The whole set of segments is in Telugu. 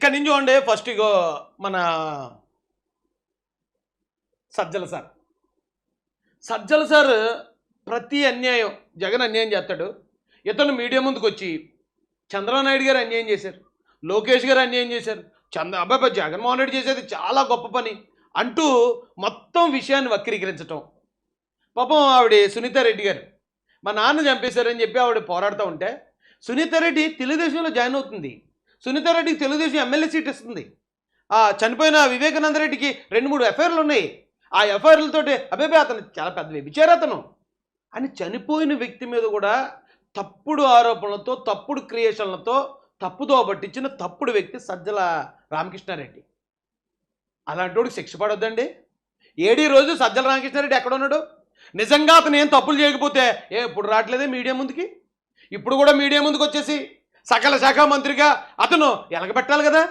ఇక్కడి నుంచి చూడండి. ఫస్ట్ ఇగో మన సజ్జల సార్. సజ్జల సార్ ప్రతి అన్యాయం జగన్ అన్యాయం చేస్తాడు. ఇతను మీడియా ముందుకు వచ్చి చంద్రబాబు నాయుడు గారు అన్యాయం చేశారు. లోకేష్ గారు అన్యాయం చేశారు. చంద్ర అబ్బాయి జగన్మోహన్ రెడ్డి చేసేది చాలా గొప్ప పని అంటూ మొత్తం విషయాన్ని వక్రీకరించటం. పాపం ఆవిడ సునీత రెడ్డి గారు. మా నాన్న చంపేశారని చెప్పి ఆవిడ పోరాడుతూ ఉంటే సునీత రెడ్డి తెలుగుదేశంలో జాయిన్ అవుతుంది. సునీత రెడ్డికి తెలుగుదేశం ఎమ్మెల్యే సీట్ ఇస్తుంది. ఆ చనిపోయిన వివేకానంద రెడ్డికి రెండు మూడు ఎఫ్ఐఆర్లు ఉన్నాయి. ఆ ఎఫ్ఐఆర్లతో అబ్బాయి అతను చాలా పెద్ద వ్యభిచారు అతను. అని చనిపోయిన వ్యక్తి మీద కూడా తప్పుడు ఆరోపణలతో తప్పుడు క్రియేషన్లతో తప్పుదో పట్టించిన తప్పుడు వ్యక్తి సజ్జల రామకృష్ణారెడ్డి. అలాంటి వాడికి శిక్ష పడొద్దండి. ఏడీ రోజు సజ్జల రామకృష్ణారెడ్డి ఎక్కడ ఉన్నాడు? నిజంగా అతను ఏం తప్పులు చేయకపోతే ఏ ఇప్పుడు రావట్లేదే మీడియా ముందుకి? ఇప్పుడు కూడా మీడియా ముందుకు వచ్చేసి సకల శాఖ మంత్రిగా అతను ఎలగబెట్టాలి కదా.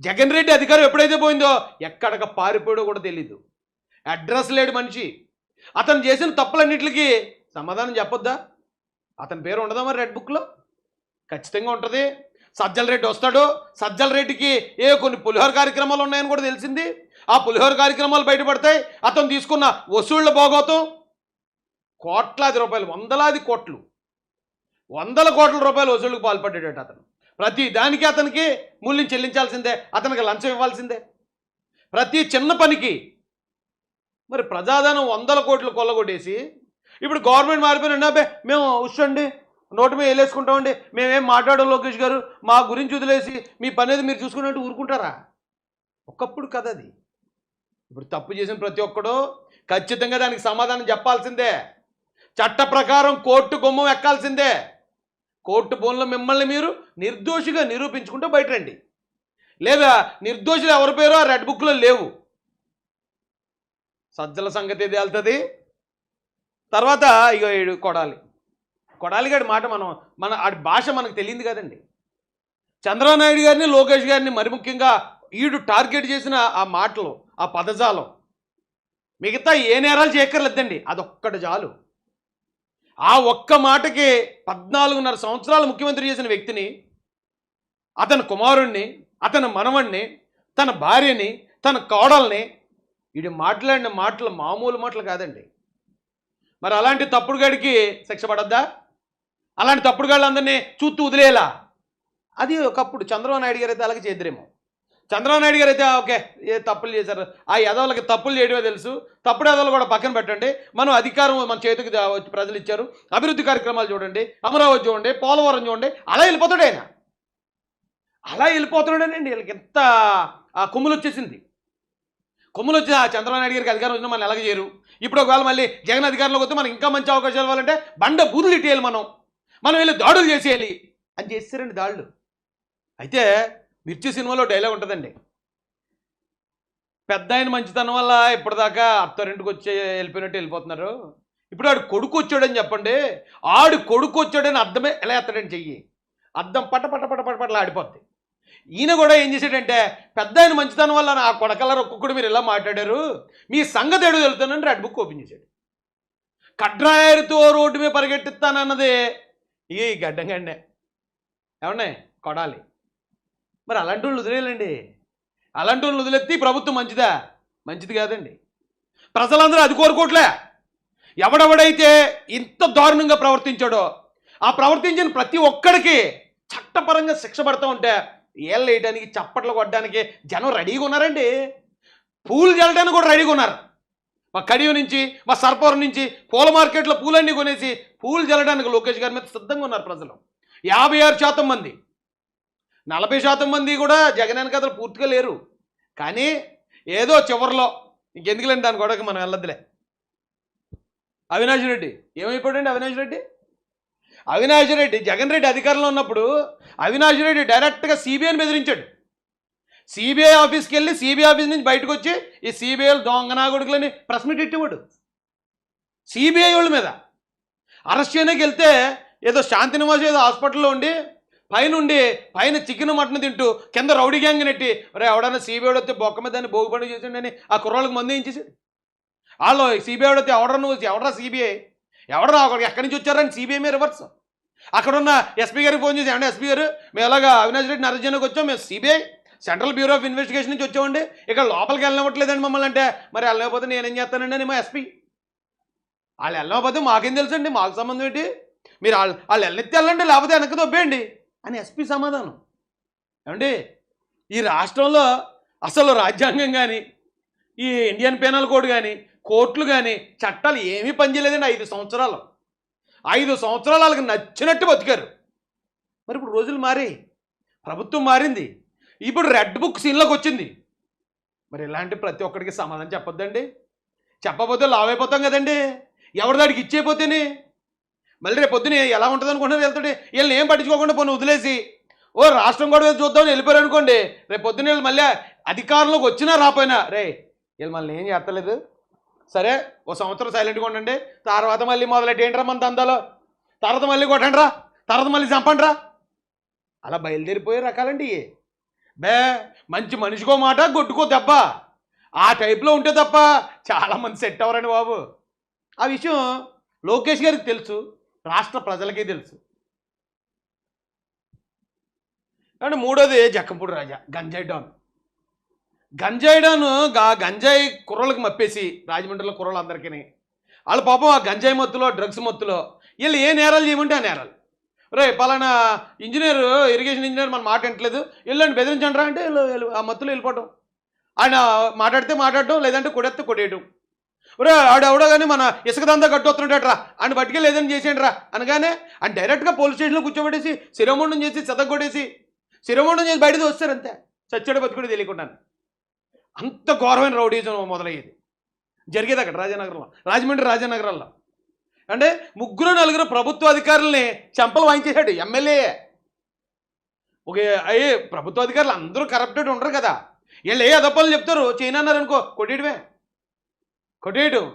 జగన్ రెడ్డి అధికారం ఎప్పుడైతే పోయిందో ఎక్కడక పారిపోయాడో కూడా తెలీదు. అడ్రస్ లేడు మనిషి. అతను చేసిన తప్పులన్నిటికీ సమాధానం చెప్పొద్దా? అతని పేరు ఉండదా మరి రెడ్ బుక్లో? ఖచ్చితంగా ఉంటుంది. సజ్జల రెడ్డి వస్తాడు. సజ్జల రెడ్డికి ఏ కొన్ని పులిహోర కార్యక్రమాలు ఉన్నాయని కూడా తెలిసింది. ఆ పులిహోర కార్యక్రమాలు బయటపడతాయి. అతను తీసుకున్న వసూళ్ళ భోగోతం కోట్లాది రూపాయలు వందలాది కోట్లు. వందల కోట్ల రూపాయలు వసూళ్ళకు పాల్పడ్డాడట అతను. ప్రతి దానికి అతనికి మూల్యం చెల్లించాల్సిందే అతనికి లంచం ఇవ్వాల్సిందే. ప్రతి చిన్న పనికి మరి ప్రజాధనం వందల కోట్లు కొల్లగొట్టేసి ఇప్పుడు గవర్నమెంట్ మారిపోయిన అబ్బే మేము ఉషండి నోటు మీద వేలేసుకుంటామండి మేమేం మాట్లాడడం లోకేష్ గారు మా గురించి వదిలేసి మీ పని అనేది మీరు చూసుకున్నట్టు ఊరుకుంటారా? ఒకప్పుడు కథ అది. ఇప్పుడు తప్పు చేసిన ప్రతి ఒక్కడు ఖచ్చితంగా దానికి సమాధానం చెప్పాల్సిందే. చట్ట ప్రకారం కోర్టు గుమ్మం ఎక్కాల్సిందే. కోర్టు బోన్లో మిమ్మల్ని మీరు నిర్దోషిగా నిరూపించుకుంటూ బయట రండి లేదా నిర్దోషులు ఎవరి పేరో ఆ రెడ్ బుక్లో లేవు. సజ్జల సంగతి తేలుతుంది తర్వాత ఇక ఏడు కొడాలి. కొడాలి గారి మాట మనం మన ఆడి భాష మనకు తెలియదు కదండి. చంద్రనాయుడు నాయుడు గారిని లోకేష్ గారిని మరి ముఖ్యంగా ఈడు టార్గెట్ చేసిన ఆ మాటలు ఆ పదజాలం మిగతా ఏ నేరాలు చేయక్కర్లేదండి. అదొక్కటి చాలు. ఆ ఒక్క మాటకి పద్నాలుగున్నర సంవత్సరాలు ముఖ్యమంత్రి చేసిన వ్యక్తిని అతని కుమారుణ్ణి అతని మనవణ్ణి తన భార్యని తన కోడల్ని వీడు మాట్లాడిన మాటలు మామూలు మాటలు కాదండి. మరి అలాంటి తప్పుడు గడికి శిక్ష పడద్దా? అలాంటి తప్పుడు గాళ్ళందరినీ చూస్తూ వదిలేలా అది ఒకప్పుడు చంద్రబాబు నాయుడు గారు అయితే అలాగే చేద్దరేమో చంద్రబాబు నాయుడు గారు అయితే ఓకే ఏ తప్పులు చేశారు. ఆ యదవులకి తప్పులు చేయడమే తెలుసు. తప్పుడు యదవులు కూడా పక్కన పెట్టండి. మనం అధికారం మన చేతికి ప్రజలు ఇచ్చారు. అభివృద్ధి కార్యక్రమాలు చూడండి. అమరావతి చూడండి. పోలవరం చూడండి. అలా వెళ్ళిపోతాడు ఆయన అలా వెళ్ళిపోతున్నాడేనండి. వీళ్ళకి ఎంత ఆ కొమ్ములు వచ్చేసింది. కొమ్ములు వచ్చి ఆ చంద్రబాబు నాయుడు గారికి అధికారం వచ్చినా మనం ఎలాగ చేయరు. ఇప్పుడు ఒకవేళ మళ్ళీ జగన్ అధికారంలోకి వస్తే మనకి ఇంకా మంచి అవకాశాలు ఇవ్వాలంటే బండ బూతులు ఇట్టేయాలి మనం. మనం వెళ్ళి దాడులు చేసేయాలి. అని చేస్తారండి దాడులు. అయితే మిర్చి సినిమాలో డైలాగ్ ఉంటుందండి. పెద్ద ఆయన మంచితనం వల్ల ఇప్పటిదాకా అత్తరింటికి వచ్చి వెళ్ళిపోయినట్టు వెళ్ళిపోతున్నారు. ఇప్పుడు ఆడు కొడుకు వచ్చాడని చెప్పండి. ఆడు కొడుకు వచ్చాడని అర్థమే ఎలా ఎత్తాడని చెయ్యి? అర్థం పట పట పట పట పట్ల ఆడిపోద్ది. ఈయన కూడా ఏం చేశాడంటే పెద్ద ఆయన మంచితనం వల్ల నా కొడకల్లరు ఒక్కొక్కడు మీరు ఇలా మాట్లాడారు. మీ సంగతి ఏడు వెళ్తానని రెడ్ బుక్ ఓపెన్ చేశాడు. కడ్రాయరుతో రోడ్డు మీద పరిగెట్టిస్తానన్నది ఈ గడ్డంగండే ఏమన్నాయి కొడాలి. మరి అలాంటి వాళ్ళు వదిలేయాలండి. అలాంటి వాళ్ళు వదిలేస్తే ప్రభుత్వం మంచిదా? మంచిది కాదండి. ప్రజలందరూ అది కోరుకోవట్లే. ఎవడెవడైతే ఇంత దారుణంగా ప్రవర్తించాడో ఆ ప్రవర్తించిన ప్రతి ఒక్కడికి చట్టపరంగా శిక్ష పడుతూ ఉంటే ఏళ్ళు వేయడానికి చప్పట్లు కొట్టడానికి జనం రెడీగా ఉన్నారండి. పూలు చల్లడానికి కూడా రెడీగా ఉన్నారు. మా కడియం నుంచి మా సర్పవరం నుంచి పూల మార్కెట్లో పూలన్నీ కొనేసి పూలు చల్లడానికి లోకేష్ గారి మీద సిద్ధంగా ఉన్నారు ప్రజలు. యాభై ఆరు శాతం మంది. నలభై శాతం మంది కూడా జగన్ కథలు పూర్తిగా లేరు. కానీ ఏదో చివరిలో ఇంకెందుకులేండి దాని గొడవకి మనం వెళ్ళొద్దులే. అవినాష్ రెడ్డి ఏమైపోయాడండి అవినాష్ రెడ్డి? అవినాష్ రెడ్డి జగన్ రెడ్డి అధికారంలో ఉన్నప్పుడు అవినాష్ రెడ్డి డైరెక్ట్గా సిబిఐని బెదిరించాడు సిబిఐ ఆఫీస్కి వెళ్ళి సిబిఐ ఆఫీస్ నుంచి బయటకు వచ్చి ఈ సిబిఐలు దొంగనాగుడుకులని ప్రెస్ మీట్ ఇట్టేవాడు సిబిఐ వాళ్ళ మీద. అరెస్ట్ చేయడానికి వెళ్తే ఏదో శాంతి నివాస్ ఏదో హాస్పిటల్లో ఉండి పైనుండి పైన చికెన్ మటన్ తింటూ కింద రౌడీ గ్యాంగ్ నెట్టి రే ఎవడన్నా సిబిఐడు వస్తే బొక్క మీద దాన్ని భోగిపడి చేసిండని ఆ కుర్రాళ్ళకి మందు ఏం చేశాడు వాళ్ళు సిబిఐ వస్తే ఎవడరా నువ్వు ఎవడరా సిబిఐ? ఎవడరా అక్కడికి ఎక్కడి నుంచి వచ్చారని సిబిఐ మీద రివర్స్. అక్కడ ఉన్న ఎస్పీ గారికి ఫోన్ చేసి ఏమంటే ఎస్పీ గారు మేము ఎలాగా అవినాష్ రెడ్డి నరజనకు వచ్చాం మేము CBI central bureau of investigation నుంచి వచ్చామండి. ఇక్కడ లోపలికి వెళ్ళనివ్వట్లేదండి మమ్మల్ని అంటే మరి వెళ్ళకపోతే నేనేం చేస్తానండి అని మా ఎస్పీ. వాళ్ళు వెళ్ళకపోతే మాకేం తెలుసండి? మాకు సంబంధం ఏంటి? మీరు వాళ్ళు వాళ్ళు వెళ్ళెత్తి వెళ్ళండి లేకపోతే వెనక్కి దొబ్బేయండి. అని ఎస్పీ సమాధానం. ఏమండి? ఈ రాష్ట్రంలో అసలు రాజ్యాంగం కానీ ఈ ఇండియన్ పెనల్ కోడ్ కానీ కోర్టులు కానీ చట్టాలు ఏమీ పనిచేయలేదండి ఐదు సంవత్సరాలు. ఐదు సంవత్సరాలు వాళ్ళకి నచ్చినట్టు బతికారు. మరి ఇప్పుడు రోజులు మారి ప్రభుత్వం మారింది. ఇప్పుడు రెడ్ బుక్ సీన్లోకి వచ్చింది. మరి ఇలాంటి ప్రతి ఒక్కడికి సమాధానం చెప్పొద్దండి. చెప్పకపోతే లావైపోతాం అయిపోతాం కదండి. ఎవరి దాడికి ఇచ్చేపోతేనే మళ్ళీ రేపు పొద్దున ఎలా ఉంటుంది అనుకుంటున్నారు వెళ్తుంటే వీళ్ళని ఏం పట్టించుకోకుండా పోను వదిలేసి. ఓ రాష్ట్రం కూడా చూద్దామని వెళ్ళిపోయారు అనుకోండి. రేపు పొద్దున వీళ్ళు మళ్ళీ అధికారంలోకి వచ్చినా రాపోయినా. రే వీళ్ళు మళ్ళీ ఏం చేస్తలేదు? సరే ఓ సంవత్సరం సైలెంట్గా ఉండండి. తర్వాత మళ్ళీ మొదలెట్టి ఏంట్రా మన దందాలో? తర్వాత మళ్ళీ కొట్టండి రా తర్వాత మళ్ళీ చంపండిరా? అలా బయలుదేరిపోయే రకాలండి బే మంచి మనిషికో మాట కొట్టుకో దెబ్బ. ఆ టైప్లో ఉంటే తప్ప చాలామంది సెట్ అవ్వరండి బాబు. ఆ విషయం లోకేష్ గారికి తెలుసు. రాష్ట్ర ప్రజలకి తెలుసు. అండ్ మూడోది జక్కంపూడి రాజా గంజాయి డాన్ గంజాయి డాన్ గంజాయి కుర్రలకు మప్పేసి రాజమండ్రిలో కుర్రలు అందరికీ వాళ్ళ పాపం ఆ గంజాయి మత్తులో డ్రగ్స్ మత్తులో వీళ్ళు ఏ నేరాలు చేయమంటే ఆ నేరాలు. రే పలానా ఇంజనీర్ ఇరిగేషన్ ఇంజనీర్ మన మాట వింటలేదు వెళ్ళండి బెదిరించండి రా అంటే వీళ్ళు- ఆ మత్తులో వెళ్ళిపోవటం. ఆయన మాట్లాడితే మాట్లాడటం లేదంటే కొడెత్తే కొట్టేయటం. ఒరే ఆడెవడో కానీ మన ఇసుక దందా కట్టొస్తున్నాడట్రా ఆయన బట్టికి లేదని చేసేయండి రా అనగానే అని డైరెక్ట్గా పోలీస్ స్టేషన్లో కూర్చోబెట్టేసి శిరోమండం చేసి చెదగొట్టేసి శిరోమండం చేసి బయటకు వస్తారు అంతే. చచ్చాడు బతుకుడు తెలియకుండా. అంత ఘోరమైన రౌడీజం మొదలయ్యేది. జరిగేది అక్కడ రాజానగరంలో రాజమండ్రి రాజానగరంలో. అంటే ముగ్గురు నలుగురు ప్రభుత్వ అధికారుల్ని చెంపలు వాయించేశాడు ఎమ్మెల్యే. ఒక అయ్యే ప్రభుత్వ అధికారులు అందరూ కరప్టెడ్ ఉండరు కదా. వీళ్ళు ఏ అదప్పలు చెప్తారు? చైనా అన్నారు అనుకో కొట్టేయడమే. కొట్టేయటం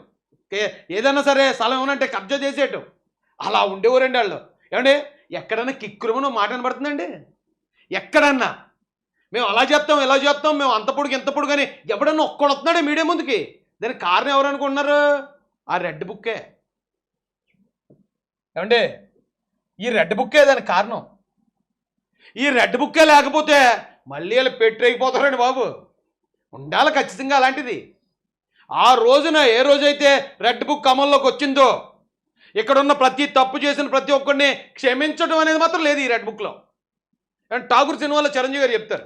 ఏదైనా సరే స్థలం ఏమనంటే కబ్జా చేసేయటం అలా ఉండేవారండి వాళ్ళు. ఏమండి? ఎక్కడన్నా కిక్కురుమనో మాట వినబడుతుందండి ఎక్కడన్నా? మేము అలా చేస్తాం ఇలా చేస్తాం మేము అంత పొడుగు ఎంత పొడుగు అని ఎవడన్నా ఒక్కడు వస్తున్నాడే మీడియా ముందుకి? దానికి కారణం ఎవరు అనుకుంటున్నారు? ఆ రెడ్ బుక్కే. ఏమండి? ఈ రెడ్ బుక్కే దానికి కారణం. ఈ రెడ్ బుక్కే లేకపోతే మళ్ళీ వీళ్ళు పెట్టయిపోతారండి బాబు. ఉండాలి ఖచ్చితంగా అలాంటిది. ఆ రోజున ఏ రోజైతే రెడ్ బుక్ అమల్లోకి వచ్చిందో ఇక్కడున్న ప్రతి తప్పు చేసిన ప్రతి ఒక్కరిని క్షమించడం అనేది మాత్రం లేదు ఈ రెడ్ బుక్లో. అండ్ ఠాగూర్ సినిమాలో చిరంజీవి గారు చెప్తారు.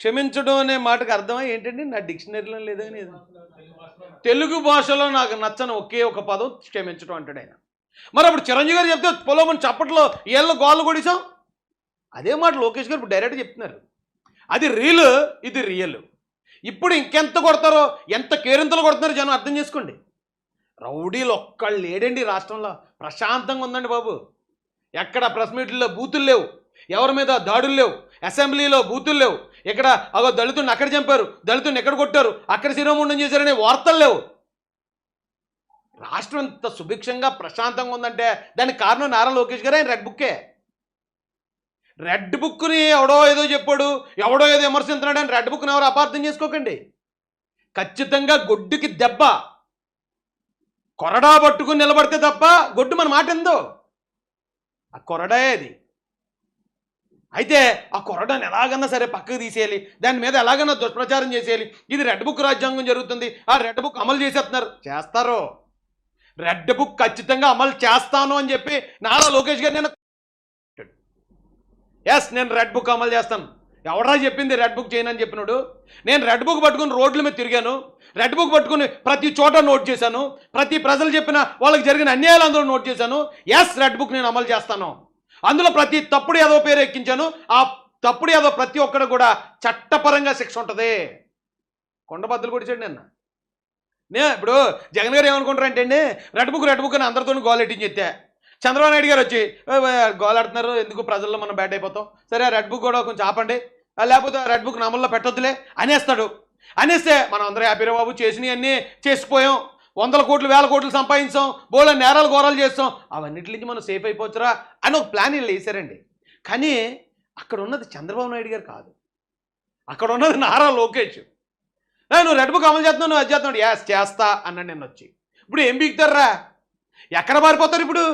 క్షమించడం అనే మాటకు అర్థమై ఏంటండి? నా డిక్షనరీలో లేదా తెలుగు భాషలో నాకు నచ్చని ఒకే ఒక పదం క్షమించడం అంటాడు ఆయన. మరి అప్పుడు చిరంజీవి గారు చెప్తే పొలం చప్పట్లో ఏళ్ళ గోళ్ళు కొడిసాం? అదే మాట లోకేష్ గారు ఇప్పుడు డైరెక్ట్ చెప్తున్నారు. అది రీల్ ఇది రియల్ ఇప్పుడు ఇంకెంత కొడతారో ఎంత కేరింతలు కొడుతున్నారో జనం అర్థం చేసుకోండి. రౌడీలు ఒక్కళ్ళు లేడండి రాష్ట్రంలో. ప్రశాంతంగా ఉందండి బాబు. ఎక్కడ ప్రెస్ మీట్లలో బూతులు లేవు. ఎవరి మీద దాడులు లేవు. అసెంబ్లీలో బూతులు లేవు. ఇక్కడ అగో దళితుడిని అక్కడ చంపారు. దళితుడిని ఎక్కడ కొట్టారు? అక్కడ శిరోముండం చేశారనే వార్తలు లేవు. రాష్ట్రం ఇంత సుభిక్షంగా ప్రశాంతంగా ఉందంటే దానికి కారణం నారా లోకేష్ గారు ఆయన రెడ్ బుక్కే. రెడ్ బుక్ని ఎవడో ఏదో చెప్పాడు ఎవడో ఏదో విమర్శించున్నాడు అని రెడ్ బుక్ని ఎవరు అపార్థం చేసుకోకండి. ఖచ్చితంగా గొడ్డుకి దెబ్బ కొరడా పట్టుకుని నిలబడితే తప్ప గొడ్డు మన మాట ఎందో? ఆ కొరడే అది అయితే ఆ కొరడాన్ని ఎలాగన్నా సరే పక్కకు తీసేయాలి దాని మీద ఎలాగన్నా దుష్ప్రచారం చేసేయాలి. ఇది రెడ్ బుక్ రాజ్యాంగం జరుగుతుంది ఆ రెడ్ బుక్ అమలు చేసేస్తున్నారు. చేస్తారు? రెడ్ బుక్ ఖచ్చితంగా అమలు చేస్తాను అని చెప్పి నారా లోకేష్ గారు నేను ఎస్ నేను రెడ్ బుక్ అమలు చేస్తాను ఎవడరా చెప్పింది రెడ్ బుక్ చేయనని చెప్పినాడు? నేను రెడ్ బుక్ పట్టుకుని రోడ్ల మీద తిరిగాను. రెడ్ బుక్ పట్టుకుని ప్రతి చోట నోట్ చేశాను. ప్రతి ప్రజలు చెప్పిన వాళ్ళకి జరిగిన అన్యాయాలు అందరూ నోట్ చేశాను. ఎస్ రెడ్ బుక్ నేను అమలు చేస్తాను. అందులో ప్రతి తప్పుడు ఏదో పేరు ఎక్కించాను. ఆ తప్పుడు ఏదో ప్రతి ఒక్కడు కూడా చట్టపరంగా శిక్ష ఉంటుంది. కొండబద్దలు కొడిచాడు నిన్న. నే ఇప్పుడు జగన్ గారు ఏమనుకుంటారంటే అండి రెడ్ బుక్ రెడ్ బుక్ అని అందరితో గోలెట్టించి చెప్తే చంద్రబాబు నాయుడు గారు వచ్చి గోలాడుతున్నారు ఎందుకు ప్రజల్లో మనం బ్యాట్ అయిపోతాం? సరే రెడ్ బుక్ కూడా కొంచెం ఆపండి. లేకపోతే రెడ్ బుక్ నమ్మల్లో పెట్టొద్దులే. అనేస్తాడు. అనేస్తే మనం అందరూ హ్యాపీరా బాబు చేసినవన్నీ చేసిపోయాం. వందల కోట్లు వేల కోట్లు సంపాదించాం. బోళ్ళ నేరాలు ఘోరాలు చేస్తాం. అవన్నిటి నుంచి మనం సేఫ్ అయిపోవచ్చురా అని ఒక ప్లాన్ వీళ్ళు వేసారండి. కానీ అక్కడ ఉన్నది చంద్రబాబు నాయుడు గారు కాదు. అక్కడ ఉన్నది నారా లోకేష్. నువ్వు రెడ్ బుక్ అమలు చేస్తున్నావు నువ్వు అది చేస్తున్నాడు యాస్ చేస్తా అన్నాడు నేను వచ్చి ఇప్పుడు ఏం బీగుతారా ఎక్కడ మారిపోతారు ఇప్పుడు?